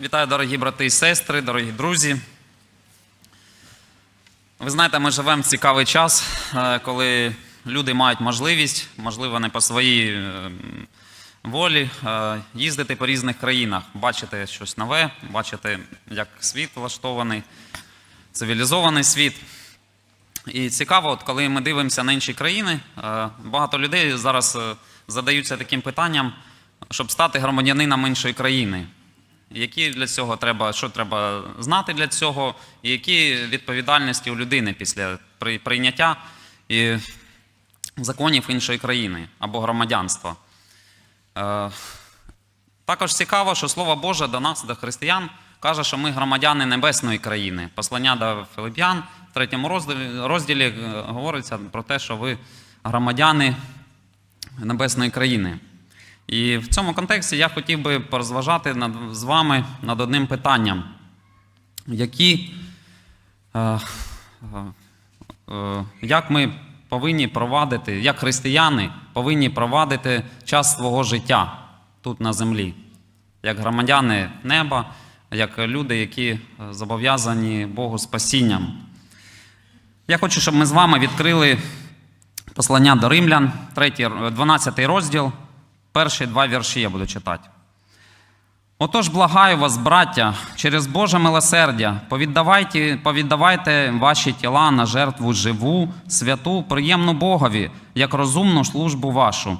Вітаю, дорогі брати і сестри, дорогі друзі. Ви знаєте, ми живемо в цікавий час, е, коли люди мають можливість, можливо, не по своїй е, волі, е, їздити по різних країнах, бачити щось нове, бачити, як світ влаштований, цивілізований світ. І цікаво, от коли ми дивимося на інші країни, багато людей зараз задаються таким питанням, щоб стати громадянином іншої країни. Які для цього треба, що треба знати для цього, і які відповідальності у людини після прийняття і законів іншої країни або громадянства. Е, Також цікаво, що Слово Боже до нас, до християн, каже, що ми громадяни небесної країни. Послання до Филип'ян в третьому розділі, розділі е, говориться про те, що ви громадяни небесної країни. І в цьому контексті я хотів би порозважати над, з вами над одним питанням, які, е, е, е, як ми повинні провадити, як християни повинні провадити час свого життя тут на землі, як громадяни неба, як люди, які е, зобов'язані Богу спасінням. Я хочу, щоб ми з вами відкрили послання до римлян, 3, 12 розділ, перші два вірші я буду читати. Отож, благаю вас, браття, через Боже милосердя, повіддавайте, повіддавайте ваші тіла на жертву живу, святу, приємну Богові, як розумну службу вашу.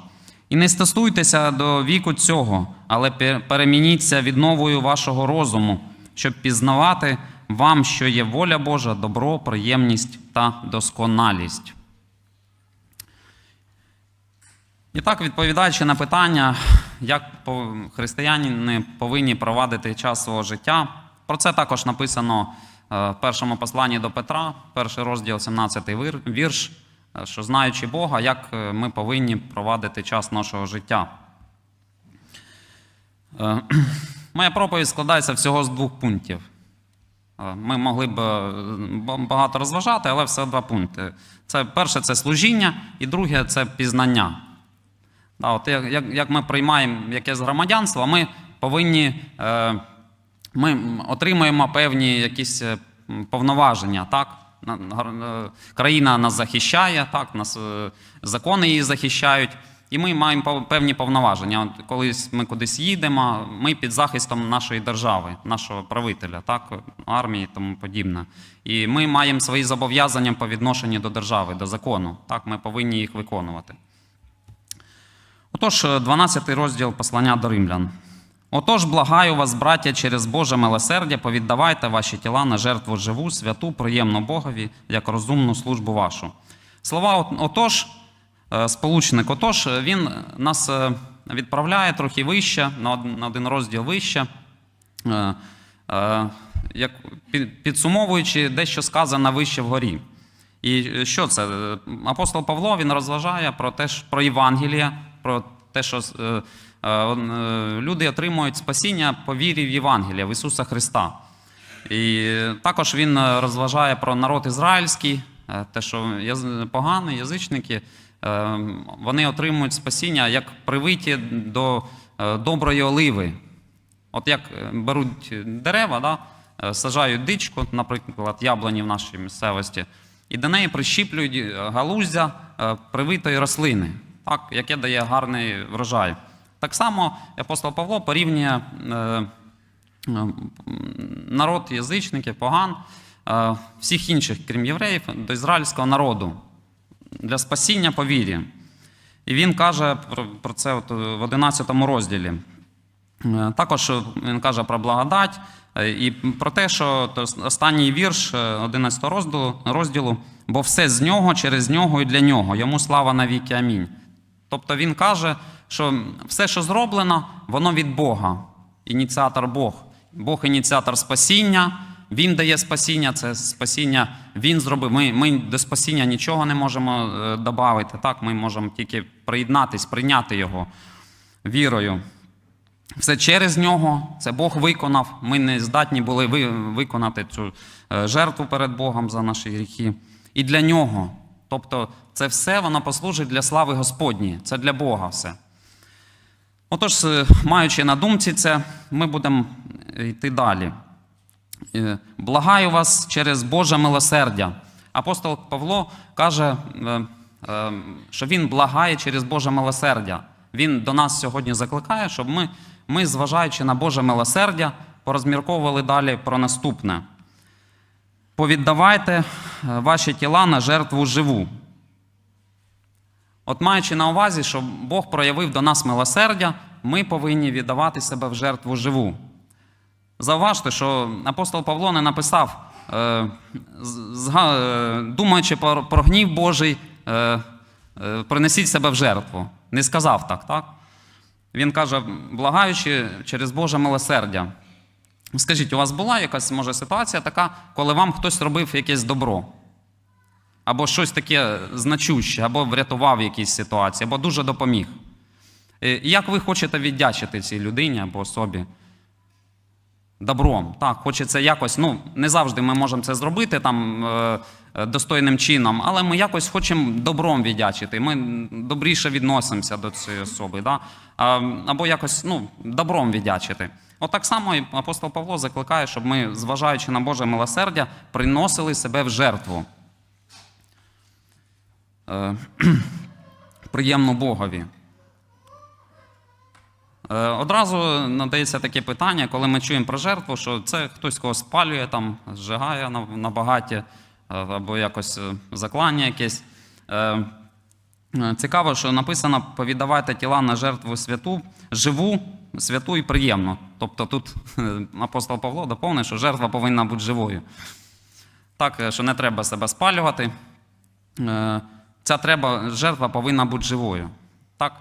І не стосуйтеся до віку цього, але пе- перемініться відновою вашого розуму, щоб пізнавати вам, що є воля Божа, добро, приємність та досконалість. І так, відповідаючи на питання, як по- християни повинні провадити час свого життя, про це також написано е, в першому посланні до Петра, перший розділ, 17 вірш, е, що знаючи Бога, як е, ми повинні провадити час нашого життя. Моя проповідь складається всього з двох пунктів. Ми могли б багато розважати, але все два пункти. Це перше це служіння, і друге це пізнання. Да, от як, як, ми приймаємо якесь громадянство, ми повинні е, ми отримуємо певні якісь е, повноваження. Так? Е, Країна нас захищає, так? нас, закони її захищають, і ми маємо певні повноваження. От колись ми кудись їдемо, ми під захистом нашої держави, нашого правителя, так? армії і тому подібне. І ми маємо свої зобов'язання по відношенню до держави, до закону. Так? Ми повинні їх виконувати. Отож, 12 розділ послання до римлян. Отож, благаю вас, браття, через Боже милосердя, повіддавайте ваші тіла на жертву живу, святу, приємну Богові, як розумну службу вашу. Слова отож, е, сполучник, отож, е, він нас е, відправляє трохи вище, на один розділ вище, е, е, підсумовуючи дещо сказане вище вгорі. І що це? Е, Апостол Павло він розважає про те, про Євангеліє, про те, що е, е, е, люди отримують спасіння по вірі в Євангелія, в Ісуса Христа. І також він розважає про народ ізраїльський, те, що погані язичники, вони отримують спасіння як привиті до доброї оливи. От як беруть дерева, да, сажають дичку, наприклад, яблуні в нашій місцевості, і до неї прищіплюють галуздя привитої рослини, так, яке дає гарний врожай. Так само апостол Павло порівнює е, е, народ язичників, поган, е, всіх інших, крім євреїв, до ізраїльського народу для спасіння по вірі. І він каже про, це от в 11 розділі. Також він каже про благодать і про те, що останній вірш е, 11 розділу, розділу, бо все з нього, через нього і для нього. Йому слава навіки. Амінь. Тобто він каже, що все, що зроблено, воно від Бога. Ініціатор Бог. Бог ініціатор спасіння, Він дає спасіння, це спасіння Він зробив. Ми, ми до спасіння нічого не можемо е, додати. Так, ми можемо тільки приєднатись, прийняти його вірою. Все через нього, це Бог виконав. Ми не здатні були ви- виконати цю е, жертву перед Богом за наші гріхи. І для нього. Тобто, це все воно послужить для слави Господньої. Це для Бога все. Отож, е, маючи на думці це, ми будемо йти далі. Е, Благаю вас через Боже милосердя. Апостол Павло каже, е, е, що він благає через Боже милосердя. Він до нас сьогодні закликає, щоб ми, ми, зважаючи на Боже милосердя, порозмірковували далі про наступне. Повіддавайте е, ваші тіла на жертву живу. От маючи на увазі, що Бог проявив до нас милосердя, ми повинні віддавати себе в жертву живу. Зауважте, що апостол Павло не написав, е, е, думаючи про, гнів Божий, принесіть себе в жертву. Не сказав так, так? Він каже, благаючи через Боже милосердя. Скажіть, у вас була якась може ситуація така, коли вам хтось робив якесь добро? Або щось таке значуще, або врятував в якійсь ситуації, або дуже допоміг. Е, Як ви хочете віддячити цій людині або особі? Добром. Так, хочеться якось, ну, не завжди ми можемо це зробити там е, достойним чином, але ми якось хочемо добром віддячити. Ми добріше відносимося до цієї особи, да? або якось ну, добром віддячити. От так само і апостол Павло закликає, щоб ми, зважаючи на Боже милосердя, приносили себе в жертву. Е, приємно Богові. Е, Одразу надається таке питання, коли ми чуємо про жертву, що це хтось кого спалює, там, зжигає на, багаті, е, або якось заклання якесь. Цікаво, що написано: повіддавайте тіла на жертву святу, живу, святу і приємну. Тобто тут е, апостол Павло доповнив, що жертва повинна бути живою. Так, е, що не треба себе спалювати. Е, Ця треба, жертва повинна бути живою. Так?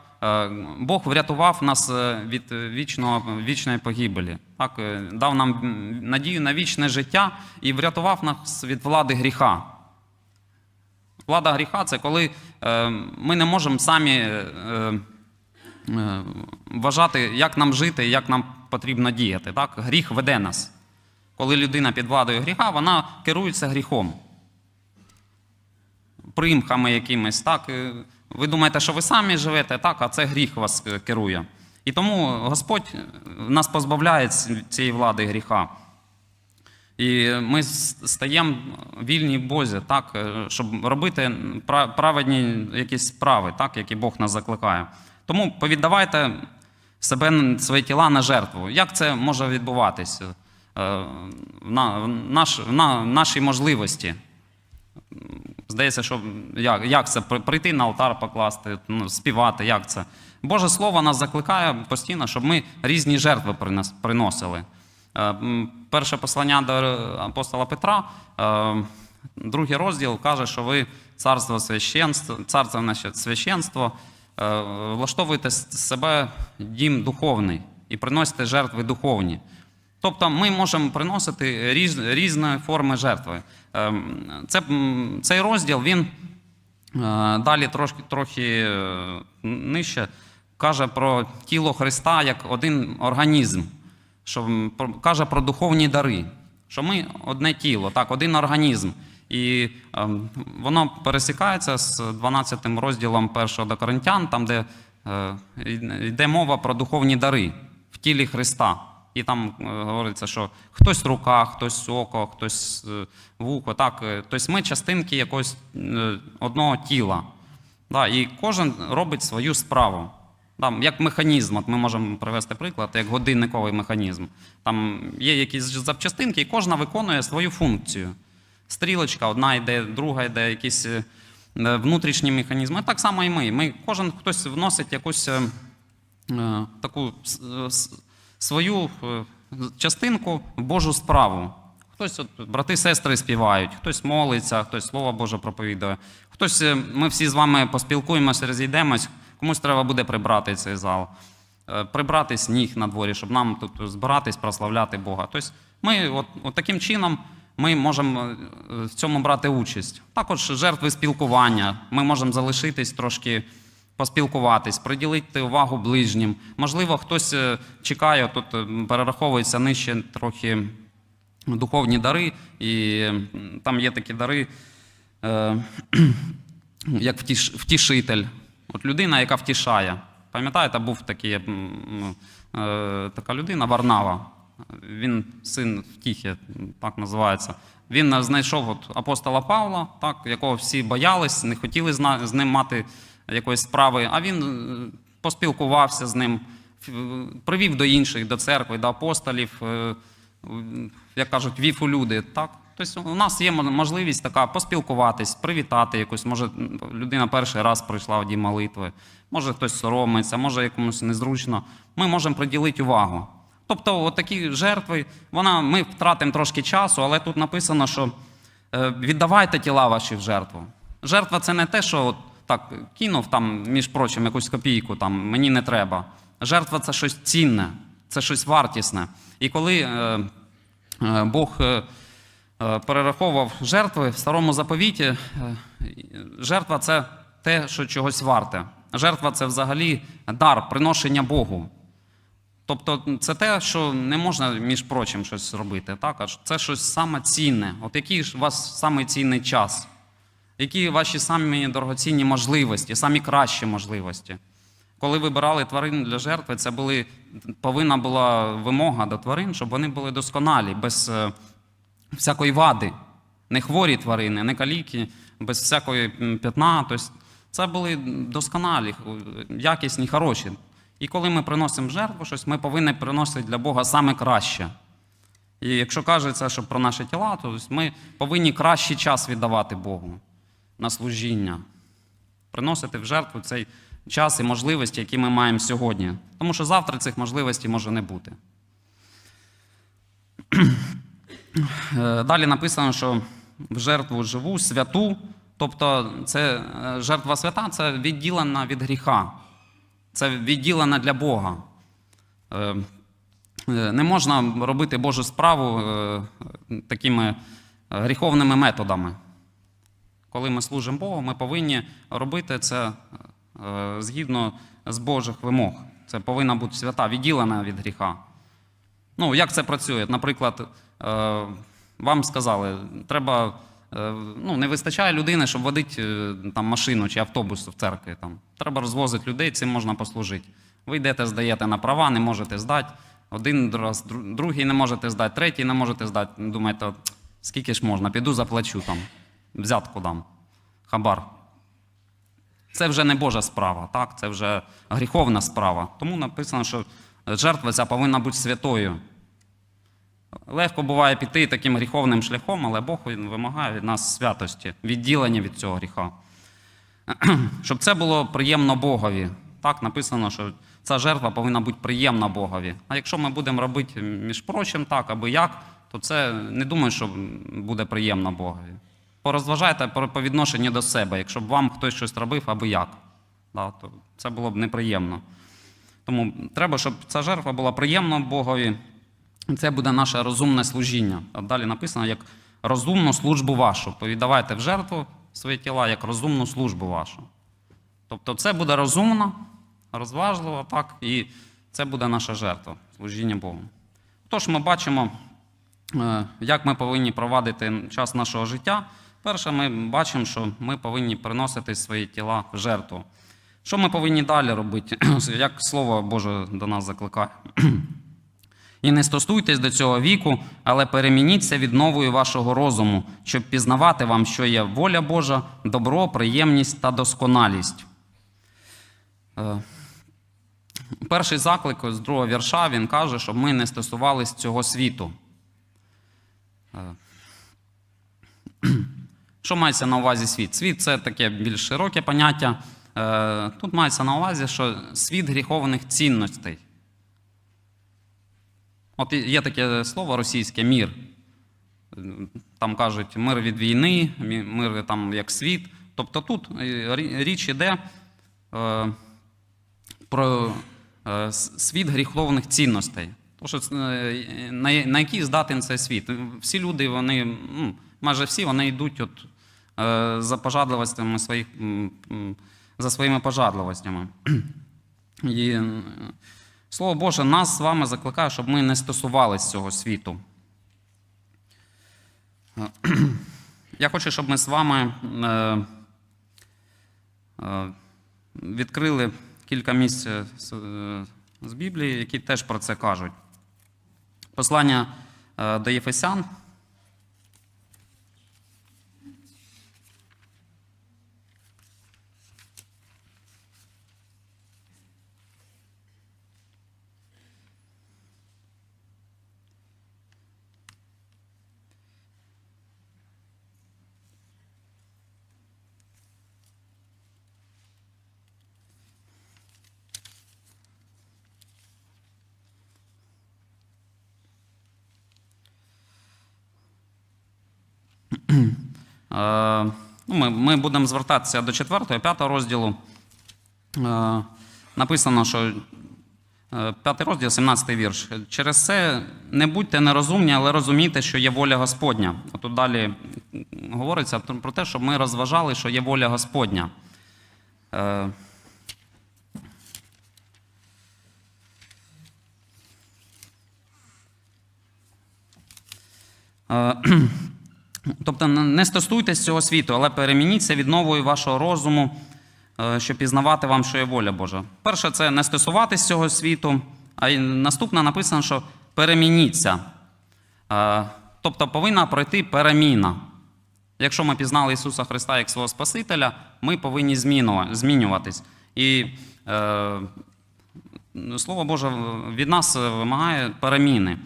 Бог врятував нас від вічного, вічної погибелі. Так? Дав нам надію на вічне життя і врятував нас від влади гріха. Влада гріха це коли ми не можемо самі вважати, як нам жити, як нам потрібно діяти. Так? Гріх веде нас. Коли людина під владою гріха, вона керується гріхом примхами якимись. Так? Е, Ви думаєте, що ви самі живете, так, а це гріх вас е, керує. І тому Господь е, нас позбавляє цієї влади гріха. І ми стаємо вільні Бозі, так, е, щоб робити пра- праведні якісь справи, так, які Бог нас закликає. Тому повіддавайте себе, свої тіла на жертву. Як це може відбуватися? Е, В на- наш, на- нашій можливості. Здається, що як, як це прийти на алтар покласти, ну, співати, як це? Боже Слово нас закликає постійно, щоб ми різні жертви приносили. Е, Перше послання до апостола Петра, е, другий розділ каже, що ви царство священство, царство наше священство, е, влаштовуєте з себе дім духовний і приносите жертви духовні. Тобто ми можемо приносити різ, різні форми жертви. Ем, Це, цей розділ він е, далі трошки, трохи е, нижче каже про тіло Христа як один організм, що каже про духовні дари, що ми одне тіло, так, один організм. І ем, воно пересікається з 12 розділом 1 до Коринтян, там, де е, йде мова про духовні дари в тілі Христа. І там е, говориться, що хтось рука, хтось око, хтось е, вухо. Так, тобто ми частинки якогось одного тіла. Да, і кожен робить свою справу. Там, як механізм, от ми можемо привести приклад, як годинниковий механізм. Там є якісь запчастинки, і кожна виконує свою функцію. Стрілочка, одна йде, друга йде, якісь е, внутрішні механізми. Так само і ми. ми. Кожен хтось вносить якусь е, е, таку свою частинку в Божу справу. Хтось, от, брати, сестри співають, хтось молиться, хтось Слово Боже проповідує. Хтось, ми всі з вами поспілкуємося, розійдемось, комусь треба буде прибрати цей зал, прибрати сніг на дворі, щоб нам тут збиратись, прославляти Бога. Тобто ми от, от таким чином ми можемо е, в цьому брати участь. Також жертви спілкування. Ми можемо залишитись трошки поспілкуватись, приділити увагу ближнім. Можливо, хтось е, чекає, тут е, перераховується нижче трохи духовні дари, і там є такі дари, як втіш, втішитель. От людина, яка втішає. Пам'ятаєте, був такий, така людина Варнава. Він син втіхи, так називається. Він е, знайшов от апостола Павла, так, якого всі боялись, не хотіли з ним мати якоїсь справи, а він е, поспілкувався з ним, привів до інших, до церкви, до апостолів, е, як кажуть, вів у люди. Так? Тобто у нас є можливість така поспілкуватись, привітати якусь. Може, людина перший раз прийшла в дім молитви, може хтось соромиться, може якомусь незручно. Ми можемо приділити увагу. Тобто, от такі жертви, вона, ми втратимо трошки часу, але тут написано, що е, віддавайте тіла ваші в жертву. Жертва це не те, що от, так кинув там, між прочим, якусь копійку, там, мені не треба. Жертва це щось цінне, це щось вартісне. І коли е, е, Бог е, е, перераховував жертви в старому заповіті, е, жертва це те, що чогось варте. Жертва це взагалі дар, приношення Богу. Тобто це те, що не можна, між прочим, щось робити. Так? Це щось саме цінне. От який у вас самий цінний час? Які ваші самі дорогоцінні можливості, самі кращі можливості? Коли вибирали тварин для жертви, це були, повинна була вимога до тварин, щоб вони були досконалі, без е, всякої вади. Не хворі тварини, не каліки, без всякої п'ятна. Тобто це були досконалі, якісні, хороші. І коли ми приносимо жертву щось, ми повинні приносити для Бога саме краще. І якщо кажеться, що про наші тіла, то ми повинні кращий час віддавати Богу на служіння, приносити в жертву цей час і можливості, які ми маємо сьогодні. Тому що завтра цих можливостей може не бути. Е, Далі написано, що в жертву живу, святу, тобто це е, жертва свята це відділена від гріха, це відділена для Бога. Е, е, Не можна робити Божу справу е, такими гріховними методами. Коли ми служимо Богу, ми повинні робити це згідно з Божих вимог. Це повинна бути свята, відділена від гріха. Ну, як це працює? Наприклад, вам сказали, треба, ну, не вистачає людини, щоб водити е, там, машину чи автобус в церкві. Там. Треба розвозити людей, цим можна послужити. Ви йдете, здаєте на права, не можете здати. Один раз, другий не можете здати, третій не можете здати. Думаєте, «От скільки ж можна, піду заплачу там, взятку дам, хабар. Це вже не Божа справа, так? це вже гріховна справа. Тому написано, що жертва ця повинна бути святою. Легко буває піти таким гріховним шляхом, але Бог він вимагає від нас святості, відділення від цього гріха. Щоб це було приємно Богові. Так написано, що ця жертва повинна бути приємна Богові. А якщо ми будемо робити між прочим так, аби як, то це не думаю, що буде приємно Богові. Порозважайте по відношенню до себе. Якщо б вам хтось щось робив, аби як, да, то це було б неприємно. Тому треба, щоб ця жертва була приємна Богові. Це буде наше розумне служіння. А далі написано як розумну службу вашу. Повідавайте в жертву свої тіла як розумну службу вашу. Тобто це буде розумно, розважливо, так, і це буде наша жертва, служіння Богу. Тож ми бачимо, е, як ми повинні провадити час нашого життя. Перше, ми бачимо, що ми повинні приносити свої тіла в жертву. Що ми повинні далі робити? Як Слово Боже до нас закликає? І не стосуйтесь до цього віку, але перемініться відновою вашого розуму, щоб пізнавати вам, що є воля Божа, добро, приємність та досконалість. Е, Перший заклик з другого вірша він каже, щоб ми не стосувались цього світу. Е, Що мається на увазі світ? Світ це таке більш широке поняття. Е, Тут мається на увазі, що світ гріховних цінностей. От є таке слово російське мір. Там кажуть мир від війни, мир там як світ. Тобто тут е, річ іде е, про е, світ гріховних цінностей. Тому що на, який здатен цей світ? Всі люди, вони, м, майже всі, вони йдуть от, за пожадливостями своїх, за своїми пожадливостями. І Слово Боже нас з вами закликає, щоб ми не стосувалися цього світу. Я хочу, щоб ми з вами е, е, відкрили кілька місць е, з, Біблії, які теж про це кажуть. Послання до Єфесян. Ми, ми будемо звертатися до 4 5 розділу. Е, написано, що е, 5 розділ, 17 вірш. Через це не будьте нерозумні, але розумійте, що є воля Господня. А тут далі говориться про те, щоб ми розважали, що є воля Господня. Тобто не стосуйтесь цього світу, але перемініться від нової вашого розуму, е, щоб пізнавати вам, що є воля Божа. Перше, це не стосуватись цього світу, а наступне написано, що перемініться. Е, Тобто повинна пройти переміна. Якщо ми пізнали Ісуса Христа як свого Спасителя, ми повинні змінюватись. І е, Слово Боже від нас вимагає переміни.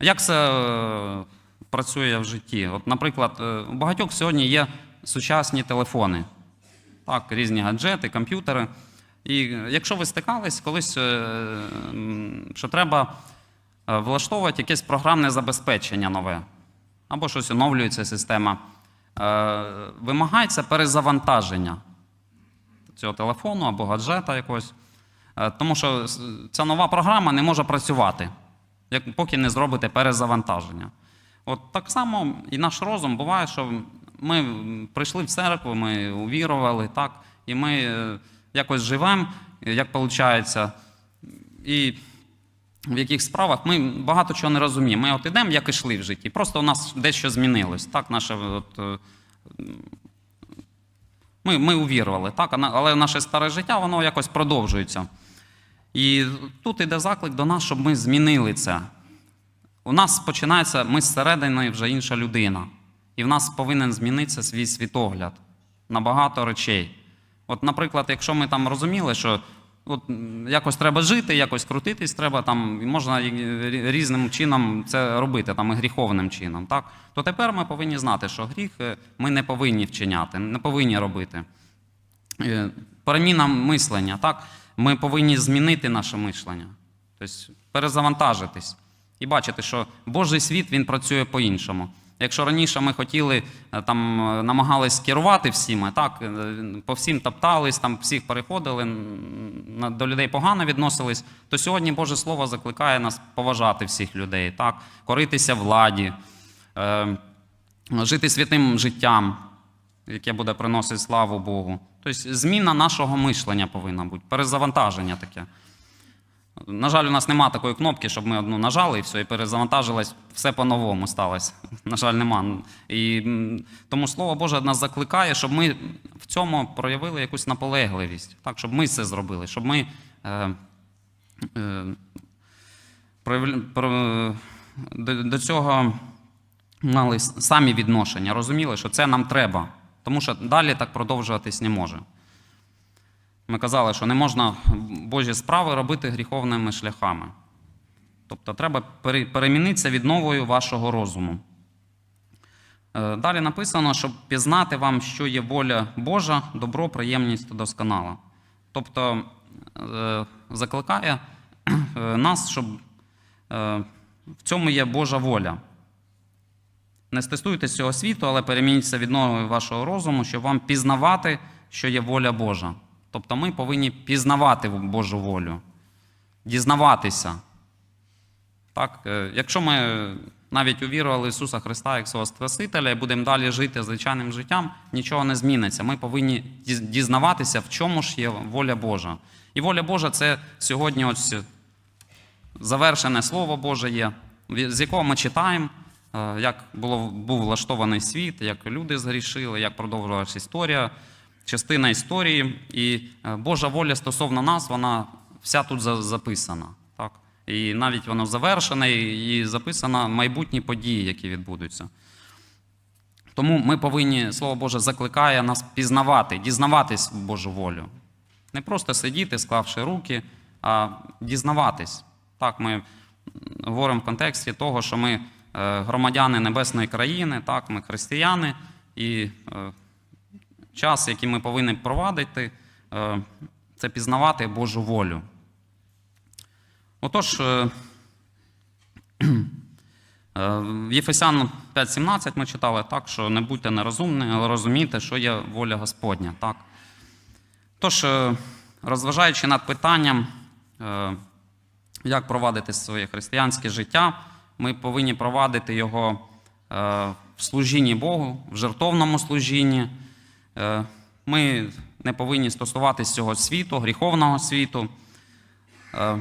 Як це е, працює в житті? От, наприклад, е, у багатьох сьогодні є сучасні телефони, так, різні гаджети, комп'ютери. І якщо ви стикались колись, е, що треба е, влаштовувати якесь програмне забезпечення нове, або щось оновлюється система, е, вимагається перезавантаження цього телефону або гаджета якогось. Е, Тому що ця нова програма не може працювати, поки не зробите перезавантаження. От так само і наш розум буває, що ми прийшли в церкву, ми увірували, так, і ми е, якось живемо, як виходить, і в яких справах ми багато чого не розуміємо. Ми от ідемо, як ішли в житті. Просто у нас дещо змінилось. Так, наше от, е, ми, ми увірували, так, але наше старе життя воно якось продовжується. І тут іде заклик до нас, щоб ми змінили це. У нас починається, ми зсередини вже інша людина. І в нас повинен змінитися свій світогляд на багато речей. От, наприклад, якщо ми там розуміли, що от, якось треба жити, якось крутитись треба, там, можна різним чином це робити, там, і гріховним чином, так? то тепер ми повинні знати, що гріх е, ми не повинні вчиняти, не повинні робити. Е, Переміна мислення, так? Ми повинні змінити наше мишлення, тобто перезавантажитись і бачити, що Божий світ він працює по-іншому. Якщо раніше ми хотіли, е, там е, намагались керувати всіми, так, е, по всім топтались, там всіх переходили, до людей погано відносились, то сьогодні Боже Слово закликає нас поважати всіх людей, так, коритися владі, е, жити святим життям, яке буде приносити славу Богу. Тобто зміна нашого мишлення повинна бути, перезавантаження таке. На жаль, у нас нема такої кнопки, щоб ми одну нажали і все, і перезавантажилось, все по-новому сталося. На жаль, нема. І тому Слово Боже нас закликає, щоб ми в цьому проявили якусь наполегливість, так, щоб ми це зробили, щоб ми е, е, проявля- про, до, до цього мали самі відношення, розуміли, що це нам треба, тому що далі так продовжуватись не може. Ми казали, що не можна Божі справи робити гріховними шляхами. Тобто треба перемінитися від новою вашого розуму. Е, Далі написано, щоб пізнати вам, що є воля Божа, добро, приємність та досконала. Тобто е, закликає е, нас, щоб в цьому є Божа воля. Не стосуйтесь цього світу, але перемініться від нового вашого розуму, щоб вам пізнавати, що є воля Божа. Тобто ми повинні пізнавати Божу волю, дізнаватися. Так? е, Якщо ми навіть увірували Ісуса Христа як свого Спасителя і будемо далі жити звичайним життям, нічого не зміниться. Ми повинні дізнаватися, в чому ж є воля Божа. І воля Божа це сьогодні ось завершене Слово Боже є, з якого ми читаємо, е, як було, був влаштований світ, як люди згрішили, як продовжувалася історія, частина історії. І е, Божа воля стосовно нас, вона вся тут записана. Так? І навіть воно завершене і записано майбутні події, які відбудуться. Тому ми повинні, Слово Боже, закликає нас пізнавати, дізнаватись Божу волю. Не просто сидіти, склавши руки, а дізнаватись. Так, ми говоримо в контексті того, що ми е, громадяни небесної країни, так, ми християни, і е, час, який ми повинні провадити, е, це пізнавати Божу волю. Отож, е, Е, В Єфесян 5.17 ми читали так, що не будьте нерозумні, але розумійте, що є воля Господня. Так? Тож, розважаючи над питанням, як провадити своє християнське життя, ми повинні провадити його в служінні Богу, в жертовному служінні. Е, Ми не повинні стосуватись цього світу, гріховного світу. Е,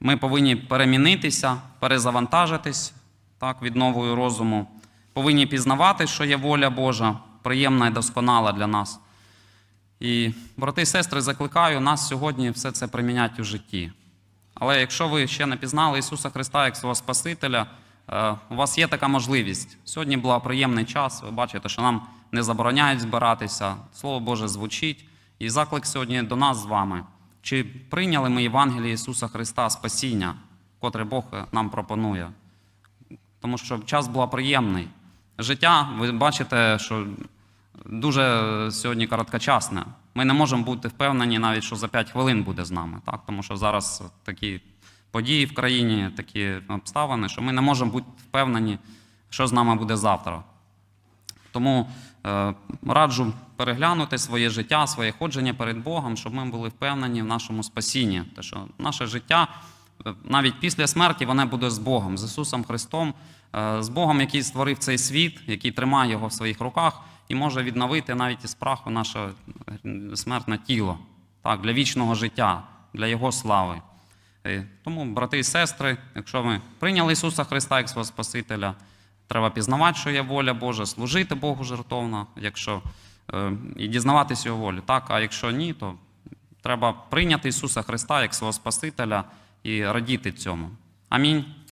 Ми повинні перемінитися, перезавантажитись так, від новою розуму. Повинні пізнавати, що є воля Божа, приємна і досконала для нас. І, брати і сестри, закликаю нас сьогодні все це приміняти у житті. Але якщо ви ще не пізнали Ісуса Христа як свого Спасителя, у вас є така можливість. Сьогодні був приємний час. Ви бачите, що нам не забороняють збиратися. Слово Боже звучить. І заклик сьогодні до нас з вами. Чи прийняли ми Євангеліє Ісуса Христа спасіння, котре Бог нам пропонує? Тому що час був приємний. Життя, ви бачите, що дуже сьогодні короткочасне. Ми не можемо бути впевнені навіть, що за 5 хвилин буде з нами, так? тому що зараз такі події в країні, такі обставини, що ми не можемо бути впевнені, що з нами буде завтра. Тому е, раджу переглянути своє життя, своє ходження перед Богом, щоб ми були впевнені в нашому спасінні. Те, що наше життя е, навіть після смерті воно буде з Богом, з Ісусом Христом, е, з Богом, який створив цей світ, який тримає його в своїх руках і може відновити навіть із праху наше е, смертне тіло так, для вічного життя, для Його слави. Е, Тому, брати і сестри, якщо ми прийняли Ісуса Христа як свого Спасителя, треба пізнавати, що є воля Божа, служити Богу жертовно, якщо, е, і дізнаватися Його волю. Так? А якщо ні, то треба прийняти Ісуса Христа як свого Спасителя і радіти цьому. Амінь.